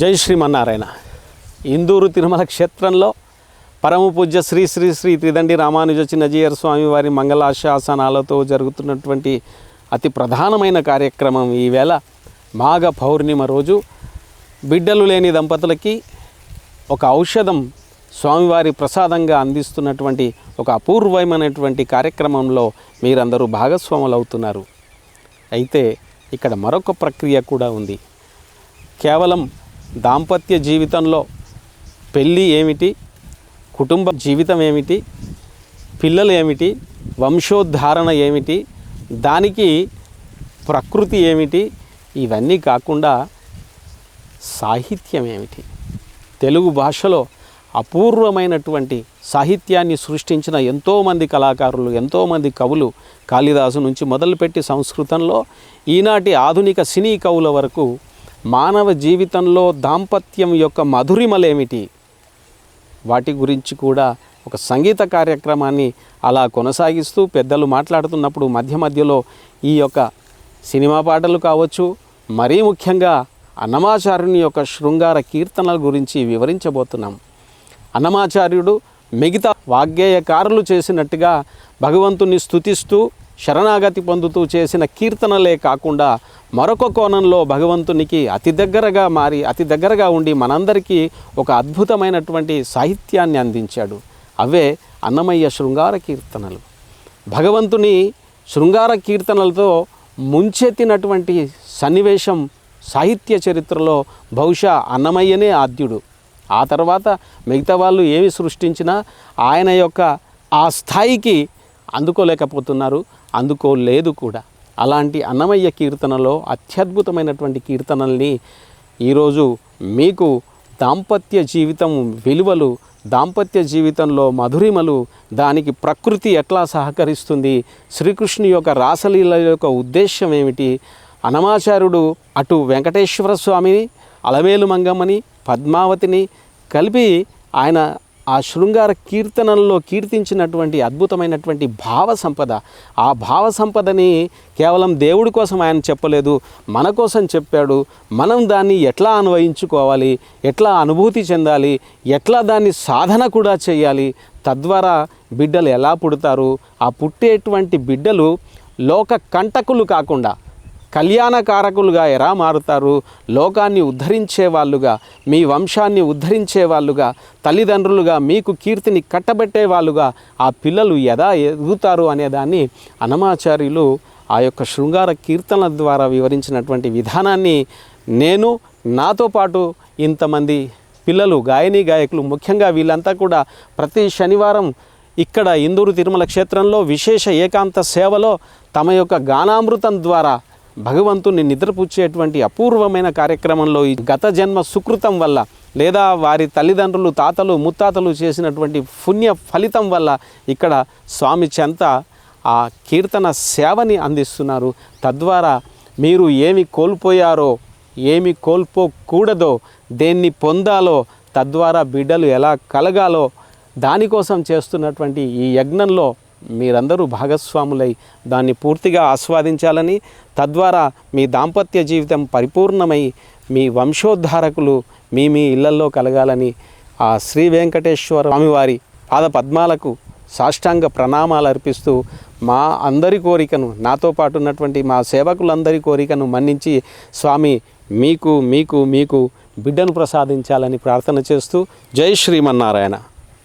జై శ్రీమన్నారాయణ. ఇందూరు తిరుమల క్షేత్రంలో పరమ పూజ్య శ్రీ శ్రీ శ్రీ త్రిదండి రామానుజ చిన్నజీయర్ స్వామివారి మంగళాశాసనాలతో జరుగుతున్నటువంటి అతి ప్రధానమైన కార్యక్రమం ఈవేళ మాఘ పౌర్ణిమ రోజు. బిడ్డలు లేని దంపతులకి ఒక ఔషధం స్వామివారి ప్రసాదంగా అందిస్తున్నటువంటి ఒక అపూర్వమైనటువంటి కార్యక్రమంలో మీరందరూ భాగస్వాములు అవుతున్నారు అయితే ఇక్కడ మరొక ప్రక్రియ కూడా ఉంది. కేవలం దాంపత్య జీవితంలో పెళ్ళి ఏమిటి? కుటుంబ జీవితం ఏమిటి? పిల్లలు ఏమిటి? వంశోద్ధారణ ఏమిటి? దానికి ప్రకృతి ఏమిటి? ఇవన్నీ కాకుండా సాహిత్యం ఏమిటి? తెలుగు భాషలో అపూర్వమైనటువంటి సాహిత్యాన్ని సృష్టించిన ఎంతోమంది కళాకారులు ఎంతోమంది కవులు కాళిదాసు నుంచి మొదలుపెట్టి సంస్కృతంలో ఈనాటి ఆధునిక సినీ కవుల వరకు మానవ జీవితంలో దాంపత్యం యొక్క మధురిమలేమిటి? వాటి గురించి కూడా ఒక సంగీత కార్యక్రమాన్ని అలా కొనసాగిస్తూ పెద్దలు మాట్లాడుతున్నప్పుడు మధ్య మధ్యలో ఈ యొక్క సినిమా పాటలు కావచ్చు మరీ ముఖ్యంగా అన్నమాచార్యుని యొక్క శృంగార కీర్తనల గురించి వివరించబోతున్నాం. అన్నమాచార్యుడు మిగతా వాగ్గేయకారులు చేసినట్టుగా భగవంతుని స్తుతిస్తూ శరణాగతి పొందుతూ చేసిన కీర్తనలే కాకుండా మరొక కోణంలో భగవంతునికి అతి దగ్గరగా మారి అతి దగ్గరగా ఉండి మనందరికీ ఒక అద్భుతమైనటువంటి సాహిత్యాన్ని అందించాడు. అవే అన్నమయ్య శృంగార కీర్తనలు. భగవంతుని శృంగార కీర్తనలతో ముంచెత్తినటువంటి సన్నివేశం సాహిత్య చరిత్రలో బహుశా అన్నమయ్యనే ఆద్యుడు. ఆ తర్వాత మిగతా వాళ్ళు ఏమి సృష్టించినా ఆయన యొక్క ఆ స్థాయికి అందుకోలేకపోతున్నారు అందుకోలేదు కూడా. అలాంటి అన్నమయ్య కీర్తనలో అత్యద్భుతమైనటువంటి కీర్తనల్ని ఈరోజు మీకు దాంపత్య జీవితం విలువలు దాంపత్య జీవితంలో మధురిమలు దానికి ప్రకృతి ఎట్లా సహకరిస్తుంది శ్రీకృష్ణు యొక్క రాసలీల యొక్క ఉద్దేశం ఏమిటి అనమాచార్యుడు అటు వెంకటేశ్వర స్వామిని అలమేలు మంగమ్మని పద్మావతిని కలిపి ఆయన ఆ శృంగార కీర్తనల్లో కీర్తించినటువంటి అద్భుతమైనటువంటి భావ సంపద. ఆ భావ సంపదని కేవలం దేవుడి కోసం ఆయన చెప్పలేదు మన కోసం చెప్పాడు. మనం దాన్ని ఎట్లా అన్వయించుకోవాలి ఎట్లా అనుభూతి చెందాలి ఎట్లా దాన్ని సాధన కూడా చేయాలి తద్వారా బిడ్డలు ఎలా పుడతారు? ఆ పుట్టేటువంటి బిడ్డలు లోక కంటకులు కాకుండా కళ్యాణకారకులుగా ఎలా మారుతారు? లోకాన్ని ఉద్ధరించే వాళ్ళుగా మీ వంశాన్ని ఉద్ధరించే వాళ్ళుగా తల్లిదండ్రులుగా మీకు కీర్తిని కట్టబెట్టే వాళ్ళుగా ఆ పిల్లలు ఎలా ఎదుగుతారు అనేదాన్ని అనమాచార్యులు ఆ యొక్క శృంగార కీర్తనల ద్వారా వివరించినటువంటి విధానాన్ని నేను నాతో పాటు ఇంతమంది పిల్లలు గాయని గాయకులు ముఖ్యంగా వీళ్ళంతా కూడా ప్రతి శనివారం ఇక్కడ ఇందూరు తిరుమల క్షేత్రంలో విశేష ఏకాంత సేవలో తమ యొక్క గానామృతం ద్వారా భగవంతుని నిద్రపుచ్చేటువంటి అపూర్వమైన కార్యక్రమంలో ఈ గత జన్మ సుకృతం వల్ల లేదా వారి తల్లిదండ్రులు తాతలు ముత్తాతలు చేసినటువంటి పుణ్య ఫలితం వల్ల ఇక్కడ స్వామి చెంత ఆ కీర్తన సేవని అందిస్తున్నారు. తద్వారా మీరు ఏమి కోల్పోయారో ఏమి కోల్పోకూడదో దేన్ని పొందాలో తద్వారా బిడ్డలు ఎలా కలగాలో దానికోసం చేస్తున్నటువంటి ఈ యజ్ఞంలో మీరందరూ భాగస్వాములై దాన్ని పూర్తిగా ఆస్వాదించాలని తద్వారా మీ దాంపత్య జీవితం పరిపూర్ణమై మీ వంశోద్ధారకులు మీ మీ ఇళ్ళల్లో కలగాలని ఆ శ్రీ వెంకటేశ్వర స్వామివారి పాద పద్మాలకు సాష్టాంగ ప్రణామాలు అర్పిస్తూ మా అందరి కోరికను నాతో పాటు ఉన్నటువంటి మా సేవకులందరి కోరికను మన్నించి స్వామి మీకు మీకు మీకు బిడ్డను ప్రసాదించాలని ప్రార్థన చేస్తూ జై శ్రీమన్నారాయణ.